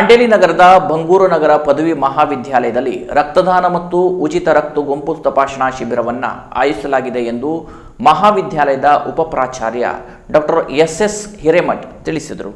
ದಾಂಡೇಲಿ ನಗರದ ಬಂಗೂರು ನಗರ ಪದವಿ ಮಹಾವಿದ್ಯಾಲಯದಲ್ಲಿ ರಕ್ತದಾನ ಮತ್ತು ಉಚಿತ ರಕ್ತ ಗುಂಪು ತಪಾಸಣಾ ಶಿಬಿರವನ್ನು ಆಯೋಜಿಸಲಾಗಿದೆ ಎಂದು ಮಹಾವಿದ್ಯಾಲಯದ ಉಪಪ್ರಾಚಾರ್ಯ ಡಾಕ್ಟರ್ ಎಸ್ ಎಸ್ ಹಿರೇಮಠ್ ತಿಳಿಸಿದರು.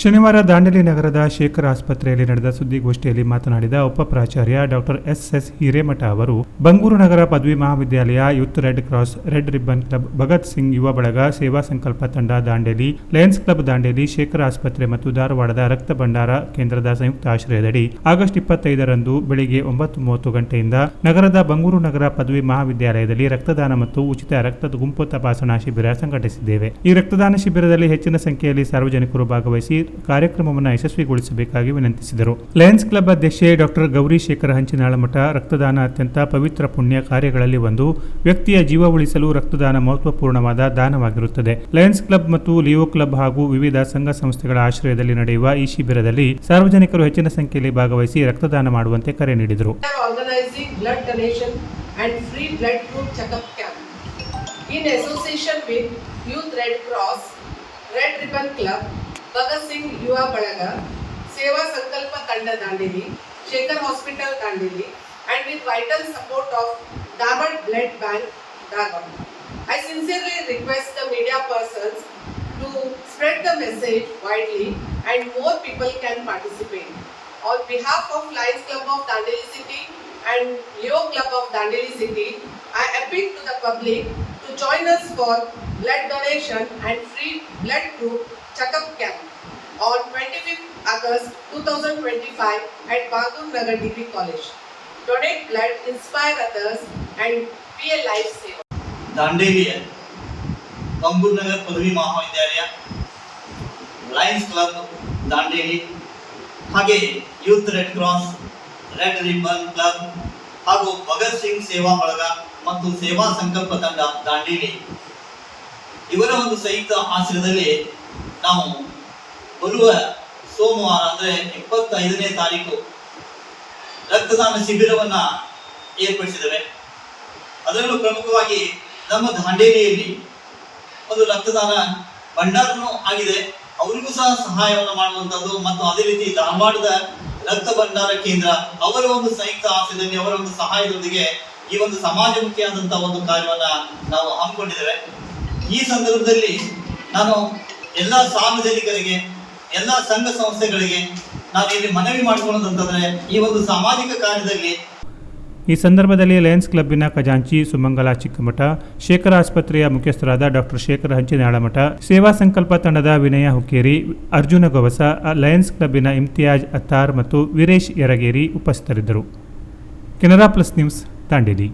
ಶನಿವಾರ ದಾಂಡೇಲಿ ನಗರದ ಶೇಖರ್ ಆಸ್ಪತ್ರೆಯಲ್ಲಿ ನಡೆದ ಸುದ್ದಿಗೋಷ್ಠಿಯಲ್ಲಿ ಮಾತನಾಡಿದ ಉಪಪ್ರಾಚಾರ್ಯ ಡಾಕ್ಟರ್ ಎಸ್ ಎಸ್ ಹಿರೇಮಠ ಅವರು, ಬಂಗೂರು ನಗರ ಪದವಿ ಮಹಾವಿದ್ಯಾಲಯ Youth Red Cross Red Ribbon Club Bhagat Singh ಯುವ ಬಳಗ ಸೇವಾ ಸಂಕಲ್ಪ ತಂಡ ದಾಂಡೇಲಿ, ಲಯನ್ಸ್ ಕ್ಲಬ್ ದಾಂಡೇಲಿ ಶೇಖರ್ ಆಸ್ಪತ್ರೆ ಮತ್ತು ಧಾರವಾಡದ ರಕ್ತ ಭಂಡಾರ ಕೇಂದ್ರದ ಸಂಯುಕ್ತ ಆಶ್ರಯದಡಿ ಆಗಸ್ಟ್ ಇಪ್ಪತ್ತೈದರಂದು ಬೆಳಿಗ್ಗೆ ಒಂಬತ್ತು ಮೂವತ್ತು ಗಂಟೆಯಿಂದ ನಗರದ ಬಂಗೂರು ನಗರ ಪದವಿ ಮಹಾವಿದ್ಯಾಲಯದಲ್ಲಿ ರಕ್ತದಾನ ಮತ್ತು ಉಚಿತ ರಕ್ತದ ಗುಂಪು ತಪಾಸಣಾ ಶಿಬಿರ ಸಂಘಟಿಸಿದ್ದೇವೆ. ಈ ರಕ್ತದಾನ ಶಿಬಿರದಲ್ಲಿ ಹೆಚ್ಚಿನ ಸಂಖ್ಯೆಯಲ್ಲಿ ಸಾರ್ವಜನಿಕರು ಭಾಗವಹಿಸಿ ಕಾರ್ಯಕ್ರಮವನ್ನು ಯಶಸ್ವಿಗೊಳಿಸಬೇಕಾಗಿ ವಿನಂತಿಸಿದರು. ಲಯನ್ಸ್ ಕ್ಲಬ್ ಅಧ್ಯಕ್ಷೆ ಡಾಕ್ಟರ್ ಗೌರಿ ಶೇಖರ ಹಂಚಿನಾಳಮಠ ರಕ್ತದಾನ ಅತ್ಯಂತ ಪವಿತ್ರ ಪುಣ್ಯ ಕಾರ್ಯಗಳಲ್ಲಿ ಒಂದು ವ್ಯಕ್ತಿಯ ಜೀವ ಉಳಿಸಲು ರಕ್ತದಾನ ಮಹತ್ವಪೂರ್ಣವಾದ ದಾನವಾಗಿರುತ್ತದೆ. ಲಯನ್ಸ್ ಕ್ಲಬ್ ಮತ್ತು ಲಿಯೋ ಕ್ಲಬ್ ಹಾಗೂ ವಿವಿಧ ಸಂಘ ಸಂಸ್ಥೆಗಳ ಆಶ್ರಯದಲ್ಲಿ ನಡೆಯುವ ಈ ಶಿಬಿರದಲ್ಲಿ ಸಾರ್ವಜನಿಕರು ಹೆಚ್ಚಿನ ಸಂಖ್ಯೆಯಲ್ಲಿ ಭಾಗವಹಿಸಿ ರಕ್ತದಾನ ಮಾಡುವಂತೆ ಕರೆ ನೀಡಿದರು. In association with Youth Red Cross, Red Ribbon Club, Singh Yuva Balaga, Seva Sankalpa Tanda Dandeli, Shekhar Hospital Dandeli, and with vital support of Dharwad Blood Bank, Dharwad. I sincerely request the media persons to spread the message widely and more people can participate. On behalf of Lions Club of Dandeli City and Leo Club of Dandeli City, I appeal to the public join us for blood donation and free blood group checkup camp on 25th August 2025 at Bagur Nagar Degree College. Donate blood, inspire others and be a lifesaver. ದಾಂಡೇಲಿಯ Bangur Nagar ಪದವಿ ಮಹಾವಿದ್ಯಾಲಯ Lions club Dandeli ಹಾಗೆ Youth Red Cross Red Ribbon Club ಹಾಗೂ ಭಗತ್ ಸಿಂಗ್ ಸೇವಾ ಬಳಗ ಮತ್ತು ಸೇವಾ ಸಂಕಲ್ಪ ತಂಡ ದಾಂಡೇಲಿ. ಇವರ ಒಂದು ಸಂಯುಕ್ತ ಆಶ್ರಯದಲ್ಲಿ ನಾವು ಬರುವ ಸೋಮವಾರ ಅಂದ್ರೆ ಇಪ್ಪತ್ತೈದನೇ ತಾರೀಕು ರಕ್ತದಾನ ಶಿಬಿರವನ್ನ ಏರ್ಪಡಿಸಿದ್ದೇವೆ. ಅದರಲ್ಲೂ ಪ್ರಮುಖವಾಗಿ ನಮ್ಮ ದಾಂಡೇಲಿಯಲ್ಲಿ ಒಂದು ರಕ್ತದಾನ ಭಂಡಾರನೂ ಆಗಿದೆ. ಅವರಿಗೂ ಸಹ ಸಹಾಯವನ್ನು ಮಾಡುವಂಥದ್ದು ಮತ್ತು ಅದೇ ರೀತಿ ಧಾರವಾಡದ ರಕ್ತ ಭಂಡಾರ ಕೇಂದ್ರ ಅವರ ಒಂದು ಸಂಯುಕ್ತ ಆಶ್ರಯದಲ್ಲಿ ಅವರ ಒಂದು ಸಹಾಯದೊಂದಿಗೆ ಈ ಒಂದು ಸಮಾಜಮುಖಿಯಾದಂತಹ ಒಂದು ಕಾರ್ಯವನ್ನ ನಾವು ಹಮ್ಮಿಕೊಂಡಿದ್ದೇವೆ. ಈ ಸಂದರ್ಭದಲ್ಲಿ ನಾನು ಎಲ್ಲ ಸಾರ್ವಜನಿಕರಿಗೆ, ಎಲ್ಲ ಸಂಘ ಸಂಸ್ಥೆಗಳಿಗೆ ನಾವು ಇಲ್ಲಿ ಮನವಿ ಮಾಡಿಕೊಳ್ಳೋದಂತಂದ್ರೆ ಈ ಒಂದು ಸಾಮಾಜಿಕ ಕಾರ್ಯದಲ್ಲಿ ಈ ಸಂದರ್ಭದಲ್ಲಿ ಲಯನ್ಸ್ ಕ್ಲಬ್ಬಿನ ಖಜಾಂಚಿ ಸುಮಂಗಲ ಚಿಕ್ಕಮಠ, ಶೇಖರ ಆಸ್ಪತ್ರೆಯ ಮುಖ್ಯಸ್ಥರಾದ ಡಾಕ್ಟರ್ ಶೇಖರ ಹಂಚಿನಾಳಮಠ, ಸೇವಾ ಸಂಕಲ್ಪ ತಂಡದ ವಿನಯ ಹುಕ್ಕೇರಿ, ಅರ್ಜುನ ಗವಸ ಲಯನ್ಸ್ ಕ್ಲಬ್ಬಿನ ಇಮ್ತಿಯಾಜ್ ಅತ್ತಾರ್ ಮತ್ತು ವೀರೇಶ್ ಯರಗೇರಿ ಉಪಸ್ಥಿತರಿದ್ದರು. Canara plus news. ದಾಂಡೇಲಿ